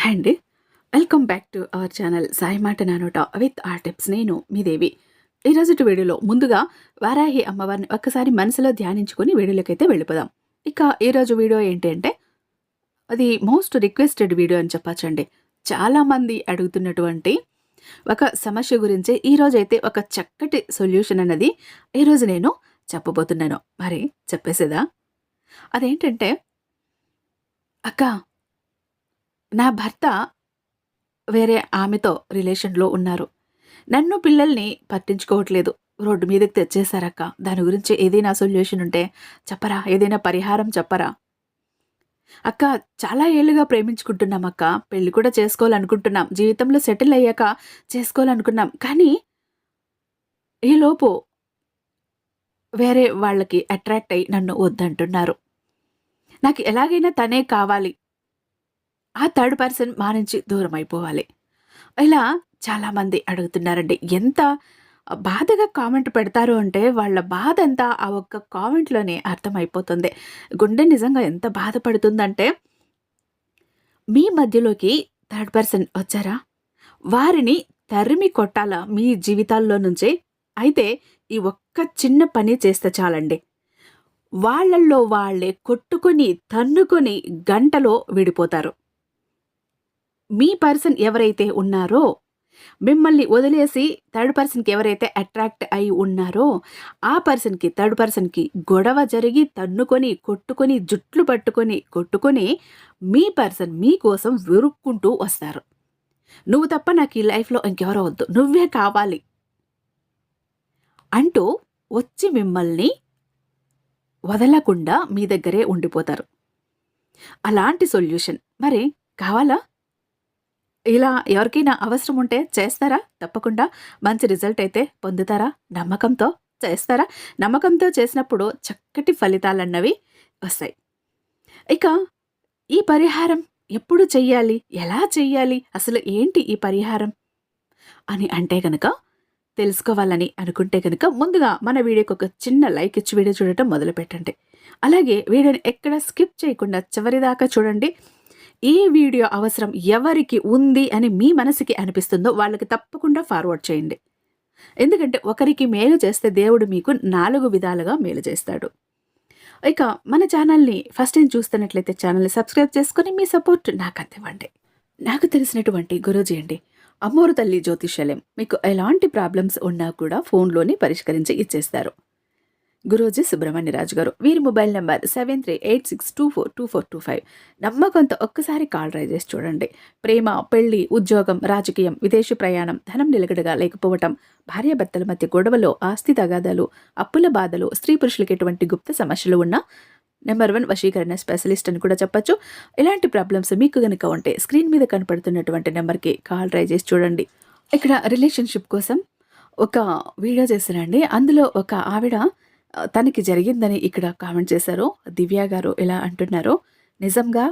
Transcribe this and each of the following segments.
Hi అండి. Welcome back to our channel Sai మాట నానోట విత్ ఆ టిప్స్ నేను మీ దేవి. ఈరోజు వీడియోలో ముందుగా వారాహి అమ్మవారిని ఒక్కసారి మనసులో ధ్యానించుకొని వీడియోలోకి అయితే వెళ్ళిపోదాం. ఇక ఈరోజు వీడియో ఏంటి అంటే అది మోస్ట్ రిక్వెస్టెడ్ వీడియో అని చెప్పచ్చండి. చాలామంది అడుగుతున్నటువంటి ఒక సమస్య గురించి ఈరోజైతే అయితే ఒక చక్కటి సొల్యూషన్ అన్నది ఈరోజు నేను చెప్పబోతున్నాను. మరి చెప్పేసేదా? అదేంటంటే అక్క నా భర్త వేరే ఆమెతో రిలేషన్లో ఉన్నారు. నన్ను పిల్లల్ని పట్టించుకోవట్లేదు. రోడ్డు మీదకి తెచ్చేశారక్క. దాని గురించి ఏదైనా సొల్యూషన్ ఉంటే చెప్పరా? ఏదైనా పరిహారం చెప్పరా? అక్క చాలా ఏళ్ళుగా ప్రేమించుకుంటున్నాం అక్క. పెళ్ళి కూడా చేసుకోవాలనుకుంటున్నాం. జీవితంలో సెటిల్ అయ్యాక చేసుకోవాలనుకున్నాం. కానీ ఈలోపు వేరే వాళ్ళకి అట్రాక్ట్ అయి నన్ను వద్దంటున్నారు. నాకు ఎలాగైనా తనే కావాలి. ఆ థర్డ్ పర్సన్ మా నుంచి దూరం అయిపోవాలి. ఇలా చాలామంది అడుగుతున్నారండి ఎంత బాధగా కామెంట్ పెడతారు అంటే వాళ్ళ బాధ అంతా ఆ ఒక్క కామెంట్లోనే అర్థమైపోతుంది. గుండె నిజంగా ఎంత బాధపడుతుందంటే మీ మధ్యలోకి థర్డ్ పర్సన్ వచ్చారా? వారిని తరిమి కొట్టాలా మీ జీవితాల్లో నుంచి? అయితే ఈ ఒక్క చిన్న పని చేస్తే చాలండి. వాళ్ళల్లో వాళ్ళే కొట్టుకొని తన్నుకొని గంటలో విడిపోతారు. మీ పర్సన్ ఎవరైతే ఉన్నారో మిమ్మల్ని వదిలేసి థర్డ్ పర్సన్కి ఎవరైతే అట్రాక్ట్ అయి ఉన్నారో ఆ పర్సన్కి థర్డ్ పర్సన్కి గొడవ జరిగి తన్నుకొని కొట్టుకొని జుట్లు పట్టుకొని కొట్టుకొని మీ పర్సన్ మీకోసం వెరుక్కుంటూ వస్తారు. నువ్వు తప్ప నాకు ఈ లైఫ్లో ఇంకెవరో వద్దు. నువ్వే కావాలి. అంటూ వచ్చి మిమ్మల్ని వదలకుండా మీ దగ్గరే ఉండిపోతారు. అలాంటి సొల్యూషన్. మరి కావాలా? ఇలా ఎవరికైనా అవసరం ఉంటే చేస్తారా? తప్పకుండా. మంచి రిజల్ట్ అయితే పొందుతారా? నమ్మకంతో చేస్తారా? నమ్మకంతో చేసినప్పుడు చక్కటి ఫలితాలన్నవి వస్తాయి. ఇక ఈ పరిహారం ఎప్పుడు చెయ్యాలి? ఎలా చెయ్యాలి? అసలు ఏంటి ఈ పరిహారం? అని అంటే కనుక తెలుసుకోవాలని అనుకుంటే కనుక ముందుగా మన వీడియోకి ఒక చిన్న లైక్ ఇచ్చి వీడియో చూడటం మొదలు పెట్టండి అలాగే వీడియోని ఎక్కడ స్కిప్ చేయకుండా చివరిదాకా చూడండి. ఈ వీడియో అవసరం ఎవరికి ఉంది అని మీ మనసుకి అనిపిస్తుందో వాళ్ళకి తప్పకుండా ఫార్వర్డ్ చేయండి. ఎందుకంటే ఒకరికి మేలు చేస్తే దేవుడు మీకు నాలుగు విధాలుగా మేలు చేస్తాడు. ఇక మన ఛానల్ని ఫస్ట్ టైం చూస్తున్నట్లయితే ఛానల్ని సబ్స్క్రైబ్ చేసుకొని మీ సపోర్ట్ నాకు అందివ్వండి. నాకు తెలిసినటువంటి గురూజీ అండి అమ్మోరు తల్లి జ్యోతిషాలయం మీకు ఎలాంటి ప్రాబ్లమ్స్ ఉన్నా కూడా ఫోన్లోనే పరిష్కరించి ఇచ్చేస్తారు. గురూజీ సుబ్రహ్మణ్యరాజు గారు. వీరి mobile number seven three eight six two four two four two five. నమ్మకంతో ఒక్కసారి కాల్ ట్రై చేసి చూడండి. ప్రేమ పెళ్ళి ఉద్యోగం రాజకీయం విదేశీ ప్రయాణం ధనం నిలకడగా లేకపోవటం భార్యాభర్తల మధ్య గొడవలో ఆస్తి తగాదాలు అప్పుల బాధలు స్త్రీ పురుషులకి ఎటువంటి గుప్త సమస్యలు ఉన్నా నెంబర్ వన్ వశీకరణ స్పెషలిస్ట్ అని కూడా చెప్పొచ్చు. ఇలాంటి ప్రాబ్లమ్స్ మీకు కనుక ఉంటే స్క్రీన్ మీద కనపడుతున్నటువంటి నెంబర్కి కాల్ ట్రై చేసి చూడండి. ఇక్కడ రిలేషన్షిప్ కోసం ఒక వీడియో చేశానండి అందులో ఒక ఆవిడ తనకి జరిగిందని ఇక్కడ కామెంట్ చేశారు. దివ్య గారు ఎలా అంటున్నారు. నిజంగా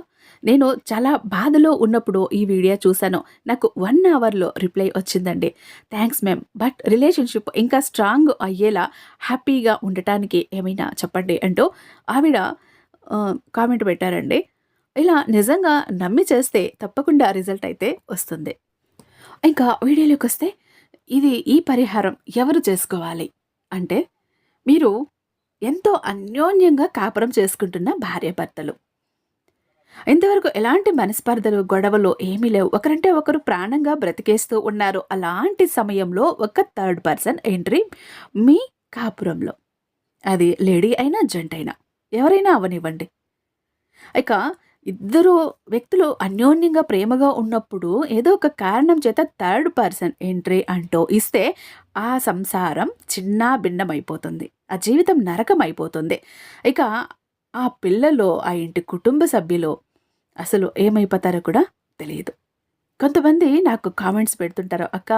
నేను చాలా బాధలో ఉన్నప్పుడు ఈ వీడియో చూశాను. నాకు వన్ అవర్లో రిప్లై వచ్చిందండి. థ్యాంక్స్ మ్యామ్ బట్ రిలేషన్షిప్ ఇంకా స్ట్రాంగ్ అయ్యేలా హ్యాపీగా ఉండటానికి ఏమైనా చెప్పండి అంటూ ఆవిడ కామెంట్ పెట్టారండి. ఇలా నిజంగా నమ్మి చేస్తే తప్పకుండా రిజల్ట్ అయితే వస్తుంది. ఇంకా వీడియోలోకి వస్తే ఇది ఈ పరిహారం ఎవరు చేసుకోవాలి అంటే మీరు ఎంతో అన్యోన్యంగా కాపురం చేసుకుంటున్న భార్యాభర్తలు. ఇంతవరకు ఎలాంటి మనస్పర్ధలు గొడవలు ఏమీ లేవు. ఒకరంటే ఒకరు ప్రాణంగా బ్రతికేస్తూ ఉన్నారు. అలాంటి సమయంలో ఒక థర్డ్ పర్సన్ ఎంట్రీ మీ కాపురంలో. అది లేడీ అయినా జంట్ అయినా. ఎవరైనా అవనివ్వండి. ఇక ఇద్దరు వ్యక్తులు అన్యోన్యంగా ప్రేమగా ఉన్నప్పుడు ఏదో ఒక కారణం చేత థర్డ్ పర్సన్ ఎంట్రీ అంటూ ఇస్తే ఆ సంసారం చిన్న భిన్నమైపోతుంది ఆ జీవితం నరకం అయిపోతుంది ఇక ఆ పిల్లలు ఆ ఇంటి కుటుంబ సభ్యులు అసలు ఏమైపోతారో కూడా తెలియదు. కొంతమంది నాకు కామెంట్స్ పెడుతుంటారు అక్క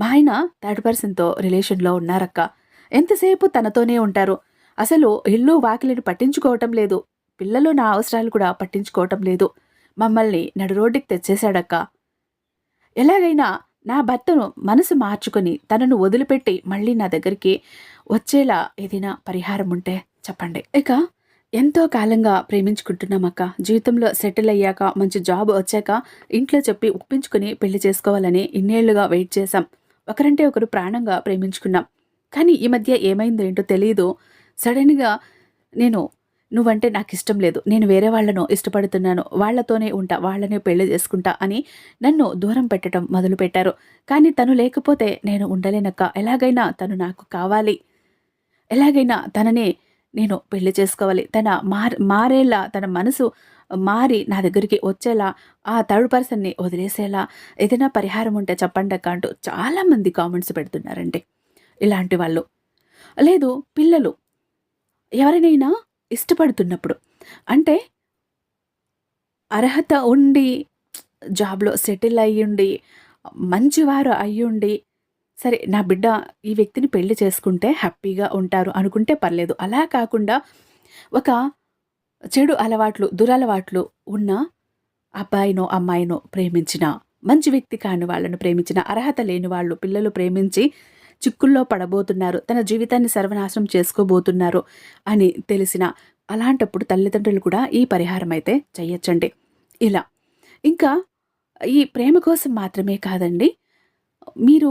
మా ఆయన థర్డ్ పర్సన్తో రిలేషన్లో ఉన్నారక్క. ఎంతసేపు తనతోనే ఉంటారు? అసలు ఇల్లు వాకిలిని పట్టించుకోవటం లేదు. పిల్లలు నా అవసరాలు కూడా పట్టించుకోవటం లేదు. మమ్మల్ని నడు రోడ్డుకి తెచ్చేశాడక్క. ఎలాగైనా నా భర్తను మనసు మార్చుకొని తనను వదిలిపెట్టి మళ్ళీ నా దగ్గరికి వచ్చేలా ఏదైనా పరిహారం ఉంటే చెప్పండి. ఇక ఎంతో కాలంగా ప్రేమించుకుంటున్నాం అక్క. జీవితంలో సెటిల్ అయ్యాక మంచి జాబ్ వచ్చాక ఇంట్లో చెప్పి ఒప్పించుకుని పెళ్ళి చేసుకోవాలని ఇన్నేళ్ళుగా వెయిట్ చేశాం. ఒకరంటే ఒకరు ప్రాణంగా ప్రేమించుకున్నాం. కానీ ఈ మధ్య ఏమైందో ఏంటో తెలియదు సడన్గా నేను నువ్వంటే నాకు ఇష్టం లేదు. నేను వేరే వాళ్ళను ఇష్టపడుతున్నాను. వాళ్ళతోనే ఉంటా. వాళ్ళనే పెళ్ళి చేసుకుంటా అని నన్ను దూరం పెట్టడం మొదలుపెట్టారు. కానీ తను లేకపోతే నేను ఉండలేనక్క. ఎలాగైనా తను నాకు కావాలి. ఎలాగైనా తననే నేను పెళ్ళి చేసుకోవాలి. తన మార్ మారేలా తన మనసు మారి నా దగ్గరికి వచ్చేలా ఆ థర్డ్ పర్సన్ని వదిలేసేలా ఏదైనా పరిహారం ఉంటే చెప్పండి అక్క అంటూ చాలామంది కామెంట్స్ పెడుతున్నారండి. ఇలాంటి వాళ్ళు. లేదు పిల్లలు. ఎవరినైనా ఇష్టపడుతున్నప్పుడు. అంటే అర్హత ఉండి జాబ్లో సెటిల్ అయ్యుండి మంచివారు అయ్యుండి సరే నా బిడ్డ ఈ వ్యక్తిని పెళ్ళి చేసుకుంటే హ్యాపీగా ఉంటారు అనుకుంటే పర్లేదు. అలా కాకుండా ఒక చెడు అలవాట్లు దురలవాట్లు ఉన్న అబ్బాయినో అమ్మాయినో ప్రేమించిన మంచి వ్యక్తి కాని వాళ్ళను ప్రేమించిన అర్హత లేని వాళ్ళు పిల్లలు ప్రేమించి చిక్కుల్లో పడబోతున్నారు. తన జీవితాన్ని సర్వనాశనం చేసుకోబోతున్నారు అని తెలిసిన అలాంటప్పుడు తల్లిదండ్రులు కూడా ఈ పరిహారం అయితే చేయొచ్చండి ఇలా. ఇంకా ఈ ప్రేమ కోసం మాత్రమే కాదండి. మీరు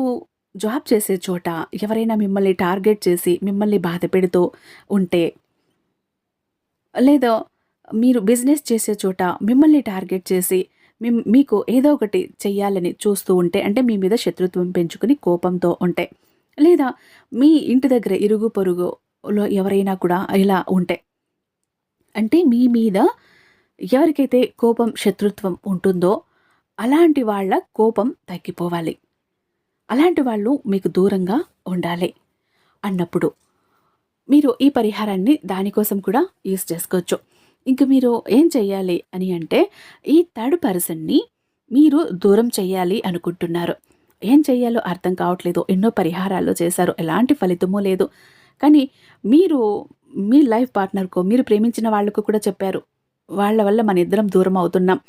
జాబ్ చేసే చోట ఎవరైనా మిమ్మల్ని టార్గెట్ చేసి మిమ్మల్ని బాధ పెడుతూ ఉంటే లేదా మీరు బిజినెస్ చేసే చోట మిమ్మల్ని టార్గెట్ చేసి మిమ్ మీకు ఏదో ఒకటి చెయ్యాలని చూస్తూ ఉంటే అంటే మీ మీద శత్రుత్వం పెంచుకుని కోపంతో ఉంటే లేదా మీ ఇంటి దగ్గర ఇరుగు పొరుగులో ఎవరైనా కూడా ఇలా ఉంటే అంటే మీ మీద ఎవరికైతే కోపం శత్రుత్వం ఉంటుందో అలాంటి వాళ్ళ కోపం తగ్గిపోవాలి. అలాంటి వాళ్ళు మీకు దూరంగా ఉండాలి. అన్నప్పుడు మీరు ఈ పరిహారాన్ని దానికోసం కూడా యూస్ చేసుకోవచ్చు. ఇంక మీరు ఏం చేయాలి అని అంటే ఈ థర్డ్ పర్సన్ని మీరు దూరం చేయాలి అనుకుంటున్నారు. ఏం చెయ్యాలో అర్థం కావట్లేదు. ఎన్నో పరిహారాలు చేశారు. ఎలాంటి ఫలితమూ లేదు. కానీ మీరు మీ లైఫ్ పార్ట్నర్కు మీరు ప్రేమించిన వాళ్ళకు కూడా చెప్పారు. వాళ్ళ వల్ల మన ఇద్దరం దూరం అవుతున్నాం.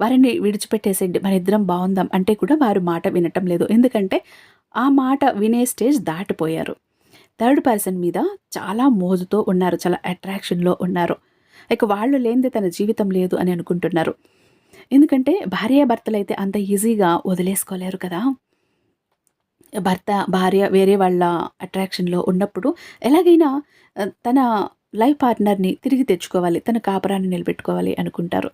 వారిని విడిచిపెట్టేసేయండి. మన ఇద్దరం బాగుందాం అంటే కూడా వారు మాట వినటం లేదు. ఎందుకంటే ఆ మాట వినే స్టేజ్ దాటిపోయారు. థర్డ్ పర్సన్ మీద చాలా మోజుతో ఉన్నారు. చాలా అట్రాక్షన్లో ఉన్నారు. ఇక వాళ్ళు లేనిదే తన జీవితం లేదు అని అనుకుంటున్నారు. ఎందుకంటే భార్యాభర్తలు అయితే అంత ఈజీగా వదిలేసుకోలేరు కదా. భర్త భార్య వేరే వాళ్ళ అట్రాక్షన్లో ఉన్నప్పుడు ఎలాగైనా తన లైఫ్ పార్ట్నర్ని తిరిగి తెచ్చుకోవాలి తన కాపురాన్ని నిలబెట్టుకోవాలి అనుకుంటారు.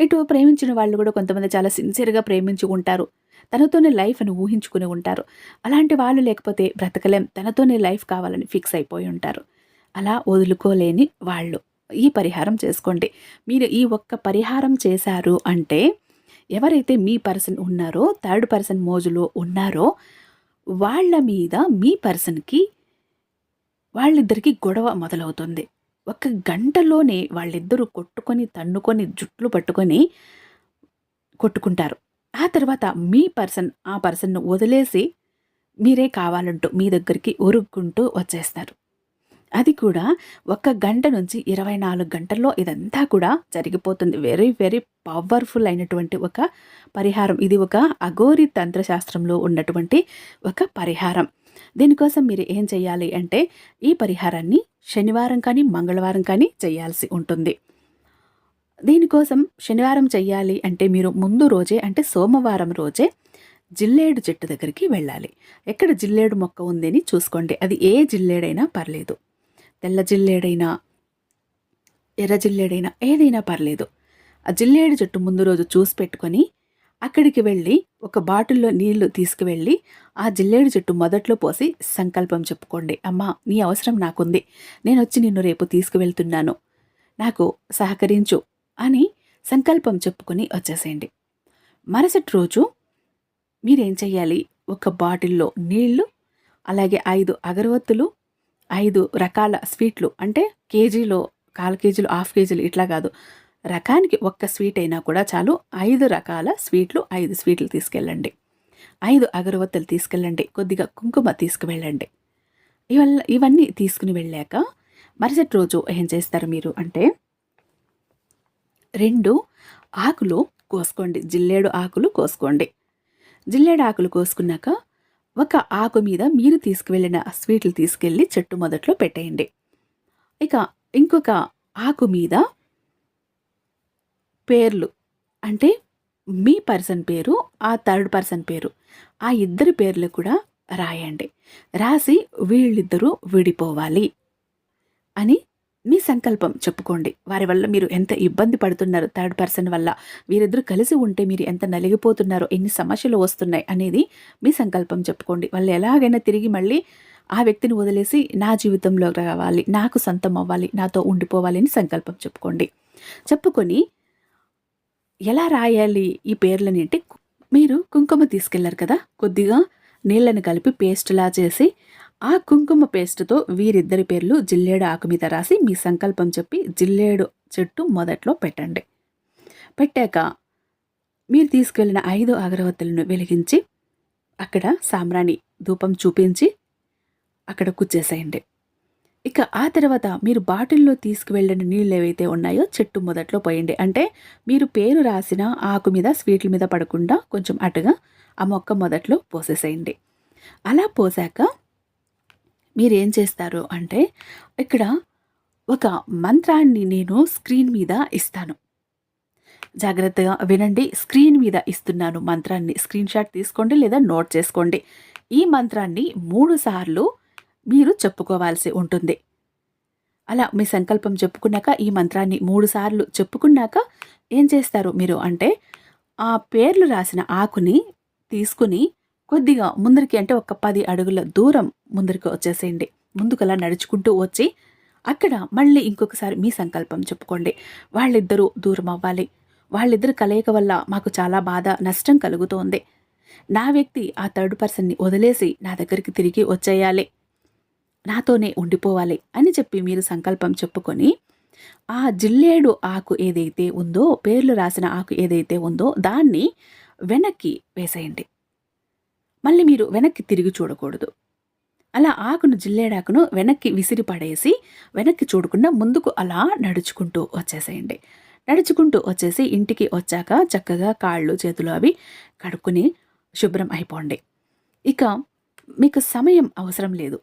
ఇటు ప్రేమించిన వాళ్ళు కూడా కొంతమంది చాలా సిన్సియర్గా ప్రేమించి ఉంటారు. తనతోనే లైఫ్ అని ఊహించుకుని ఉంటారు. అలాంటి వాళ్ళు లేకపోతే బ్రతకలేం. తనతోనే లైఫ్ కావాలని ఫిక్స్ అయిపోయి ఉంటారు. అలా వదులుకోలేని వాళ్ళు. ఈ పరిహారం చేసుకోండి. మీరు ఈ ఒక్క పరిహారం చేశారు అంటే ఎవరైతే మీ పర్సన్ ఉన్నారో థర్డ్ పర్సన్ మోజులో ఉన్నారో వాళ్ళ మీద మీ పర్సన్కి వాళ్ళిద్దరికీ గొడవ మొదలవుతుంది. ఒక గంటలోనే వాళ్ళిద్దరూ కొట్టుకొని తన్నుకొని జుట్లు పట్టుకొని కొట్టుకుంటారు. ఆ తర్వాత మీ పర్సన్ ఆ పర్సన్ను వదిలేసి మీరే కావాలంటూ మీ దగ్గరికి ఉరుక్కుంటూ వచ్చేస్తారు. అది కూడా ఒక గంట నుంచి ఇరవై నాలుగు గంటల్లో ఇదంతా కూడా జరిగిపోతుంది. వెరీ వెరీ పవర్ఫుల్ అయినటువంటి ఒక పరిహారం. ఇది ఒక అఘోరి తంత్రశాస్త్రంలో ఉన్నటువంటి ఒక పరిహారం. దీనికోసం మీరు ఏం చేయాలి అంటే ఈ పరిహారాన్ని శనివారం కానీ మంగళవారం కానీ చేయాల్సి ఉంటుంది. దీనికోసం శనివారం చేయాలి అంటే మీరు ముందు రోజే అంటే సోమవారం రోజే జిల్లేడు చెట్టు దగ్గరికి వెళ్ళాలి. ఎక్కడ జిల్లేడు మొక్క ఉందని చూసుకోండి. అది ఏ జిల్లేడైనా పర్లేదు. తెల్ల జిల్లేడైనా ఎర్ర జిల్లేడైనా ఏదైనా పర్లేదు. ఆ జిల్లేడు చెట్టు ముందు రోజు చూసి పెట్టుకొని అక్కడికి వెళ్ళి ఒక బాటిల్లో నీళ్ళు తీసుకువెళ్ళి ఆ జిల్లేడు చెట్టు మొదట్లో పోసి సంకల్పం చెప్పుకోండి. అమ్మా నీ అవసరం నాకుంది. నేను వచ్చి నిన్ను రేపు తీసుకువెళ్తున్నాను. నాకు సహకరించు అని సంకల్పం చెప్పుకొని వచ్చేసేయండి. మరుసటి రోజు మీరేం చెయ్యాలి? ఒక బాటిల్లో నీళ్ళు అలాగే ఐదు అగరవత్తులు ఐదు రకాల స్వీట్లు. అంటే కేజీలో కాల్ కేజీలు హాఫ్ కేజీలు ఇట్లా కాదు. రకానికి ఒక్క స్వీట్ అయినా కూడా చాలు. ఐదు రకాల స్వీట్లు ఐదు స్వీట్లు తీసుకెళ్ళండి. ఐదు అగరవత్తులు తీసుకెళ్ళండి. కొద్దిగా కుంకుమ తీసుకువెళ్ళండి. ఇవల్ల ఇవన్నీ తీసుకుని వెళ్ళాక మరుసటి రోజు ఏం చేస్తారు మీరు అంటే రెండు ఆకులు కోసుకోండి. జిల్లేడు ఆకులు కోసుకోండి. జిల్లేడు ఆకులు కోసుకున్నాక ఒక ఆకు మీద మీరు తీసుకువెళ్ళిన స్వీట్లు తీసుకెళ్ళి చెట్టు మొదట్లో పెట్టేయండి. ఇక ఇంకొక ఆకు మీద పేర్లు అంటే మీ పర్సన్ పేరు ఆ థర్డ్ పర్సన్ పేరు ఆ ఇద్దరి పేర్లు కూడా రాయండి. రాసి వీళ్ళిద్దరూ విడిపోవాలి అని మీ సంకల్పం చెప్పుకోండి. వారి వల్ల మీరు ఎంత ఇబ్బంది పడుతున్నారు? థర్డ్ పర్సన్ వల్ల వీరిద్దరు కలిసి ఉంటే మీరు ఎంత నలిగిపోతున్నారో ఎన్ని సమస్యలు వస్తున్నాయి అనేది మీ సంకల్పం చెప్పుకోండి. వాళ్ళు ఎలాగైనా తిరిగి మళ్ళీ ఆ వ్యక్తిని వదిలేసి నా జీవితంలో రావాలి నాకు సొంతం అవ్వాలి నాతో ఉండిపోవాలి అని సంకల్పం చెప్పుకోండి. చెప్పుకొని ఎలా రాయాలి ఈ పేర్లని అంటే మీరు కుంకుమ తీసుకెళ్ళారు కదా? కొద్దిగా నీళ్ళను కలిపి పేస్ట్లా చేసి ఆ కుంకుమ పేస్ట్తో వీరిద్దరి పేర్లు జిల్లేడు ఆకు మీద రాసి మీ సంకల్పం చెప్పి జిల్లేడు చెట్టు మొదట్లో పెట్టండి. పెట్టాక మీరు తీసుకెళ్ళిన ఐదు అగరవత్తులను వెలిగించి అక్కడ సాంబ్రాణి ధూపం చూపించి అక్కడ కుచ్చేసేయండి. ఇక ఆ తర్వాత మీరు బాటిల్లో తీసుకువెళ్ళిన నీళ్ళు ఏవైతే ఉన్నాయో చెట్టు మొదట్లో పోయండి. అంటే మీరు పేరు రాసిన ఆకు మీద స్వీట్ల మీద పడకుండా కొంచెం అటుగా ఆ మొక్క మొదట్లో పోసేసేయండి. అలా పోసాక మీరేం చేస్తారు అంటే ఇక్కడ ఒక మంత్రాన్ని నేను స్క్రీన్ మీద ఇస్తాను. జాగ్రత్తగా వినండి స్క్రీన్ మీద ఇస్తున్నాను మంత్రాన్ని. స్క్రీన్ షాట్ తీసుకోండి లేదా నోట్ చేసుకోండి. ఈ మంత్రాన్ని మూడు సార్లు మీరు చెప్పుకోవాల్సి ఉంటుంది. అలా మీ సంకల్పం చెప్పుకున్నాక ఈ మంత్రాన్ని మూడుసార్లు చెప్పుకున్నాక ఏం చేస్తారు మీరు అంటే ఆ పేర్లు రాసిన ఆకుని తీసుకుని కొద్దిగా ముందరికి అంటే ఒక పది అడుగుల దూరం ముందరికి వచ్చేసేయండి. ముందుకలా నడుచుకుంటూ వచ్చి అక్కడ మళ్ళీ ఇంకొకసారి మీ సంకల్పం చెప్పుకోండి. వాళ్ళిద్దరూ దూరం అవ్వాలి. వాళ్ళిద్దరు కలయిక వల్ల మాకు చాలా బాధ నష్టం కలుగుతోంది. నా వ్యక్తి ఆ థర్డ్ పర్సన్ని వదిలేసి నా దగ్గరికి తిరిగి వచ్చేయాలి. నాతోనే ఉండిపోవాలి అని చెప్పి మీరు సంకల్పం చెప్పుకొని ఆ జిల్లేడు ఆకు ఏదైతే ఉందో పేర్లు రాసిన ఆకు ఏదైతే ఉందో దాన్ని వెనక్కి వేసేయండి. మళ్ళీ మీరు వెనక్కి తిరిగి చూడకూడదు. అలా ఆకును జిల్లేడాకును వెనక్కి విసిరి పడేసి వెనక్కి చూడకుండా ముందుకు అలా నడుచుకుంటూ వచ్చేసేయండి. నడుచుకుంటూ వచ్చేసి ఇంటికి వచ్చాక చక్కగా కాళ్ళు చేతులు అవి కడుక్కుని శుభ్రం అయిపోండి. ఇక మీకు సమయం అవసరం లేదు.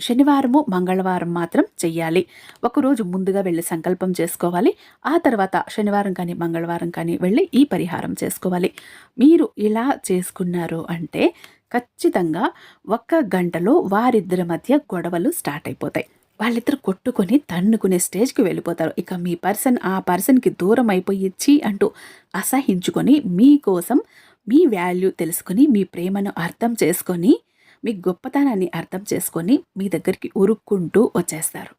శనివారము మంగళవారం మాత్రం చెయ్యాలి. ఒకరోజు ముందుగా వెళ్ళి సంకల్పం చేసుకోవాలి. ఆ తర్వాత శనివారం కానీ మంగళవారం కానీ వెళ్ళి ఈ పరిహారం చేసుకోవాలి. మీరు ఇలా చేసుకున్నారు అంటే ఖచ్చితంగా ఒక్క గంటలో వారిద్దరి మధ్య గొడవలు స్టార్ట్ అయిపోతాయి. వాళ్ళిద్దరు కొట్టుకొని తన్నుకునే స్టేజ్కి వెళ్ళిపోతారు. ఇక మీ పర్సన్ ఆ పర్సన్కి దూరం అయిపోయి అంటూ అసహించుకొని మీకోసం మీ వాల్యూ తెలుసుకొని మీ ప్రేమను అర్థం చేసుకొని మీ గొప్పతనాన్ని అర్థం చేసుకొని మీ దగ్గరికి ఉరుక్కుంటూ వచ్చేస్తారు.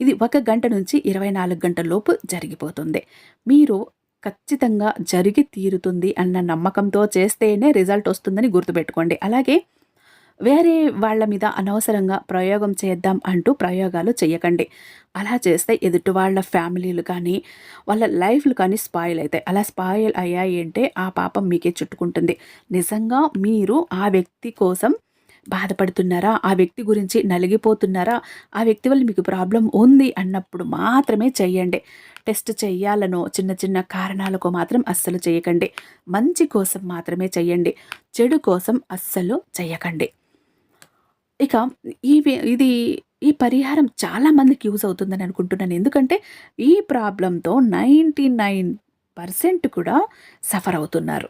ఇది ఒక గంట నుంచి ఇరవై నాలుగు గంటల లోపు జరిగిపోతుంది. మీరు ఖచ్చితంగా జరిగి తీరుతుంది అన్న నమ్మకంతో చేస్తేనే రిజల్ట్ వస్తుందని గుర్తుపెట్టుకోండి. అలాగే వేరే వాళ్ళ మీద అనవసరంగా ప్రయోగం చేద్దాం అంటూ ప్రయోగాలు చేయకండి అలా చేస్తే ఎదుటి వాళ్ళ ఫ్యామిలీలు కానీ వాళ్ళ లైఫ్లు కానీ స్పాయిల్ అవుతాయి. అలా స్పాయిల్ అయ్యాయి అంటే ఆ పాపం మీకే చుట్టుకుంటుంది. నిజంగా మీరు ఆ వ్యక్తి కోసం బాధపడుతున్నారా? ఆ వ్యక్తి గురించి నలిగిపోతున్నారా? ఆ వ్యక్తి వల్ల మీకు ప్రాబ్లం ఉంది అన్నప్పుడు మాత్రమే చెయ్యండి. టెస్ట్ చెయ్యాలనో చిన్న చిన్న కారణాలకు మాత్రం అస్సలు చేయకండి మంచి కోసం మాత్రమే చెయ్యండి. చెడు కోసం అస్సలు చెయ్యకండి. ఇక ఈ ఇది ఈ పరిహారం చాలా మందికి యూజ్ అవుతుందని అనుకుంటున్నాను. ఎందుకంటే ఈ ప్రాబ్లంతో నైంటీ నైన్ పర్సెంట్ కూడా సఫర్ అవుతున్నారు.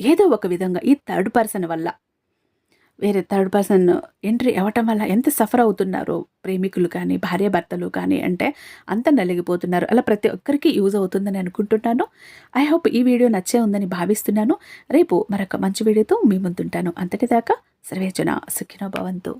ఏదో ఒక విధంగా ఈ థర్డ్ పర్సన్ వల్ల. వేరే థర్డ్ పర్సన్ ఎంట్రీ అవ్వటం వల్ల ఎంత సఫర్ అవుతున్నారో ప్రేమికులు కానీ భార్యాభర్తలు కానీ అంటే అంత నలిగిపోతున్నారు. అలా ప్రతి ఒక్కరికి యూజ్ అవుతుందని అనుకుంటున్నాను. ఐ హోప్ ఈ వీడియో నచ్చే ఉందని భావిస్తున్నాను. రేపు మరొక మంచి వీడియోతో మీ ముందుంటాను. అంతటిదాకా సర్వేచన సుఖినో భవంతు.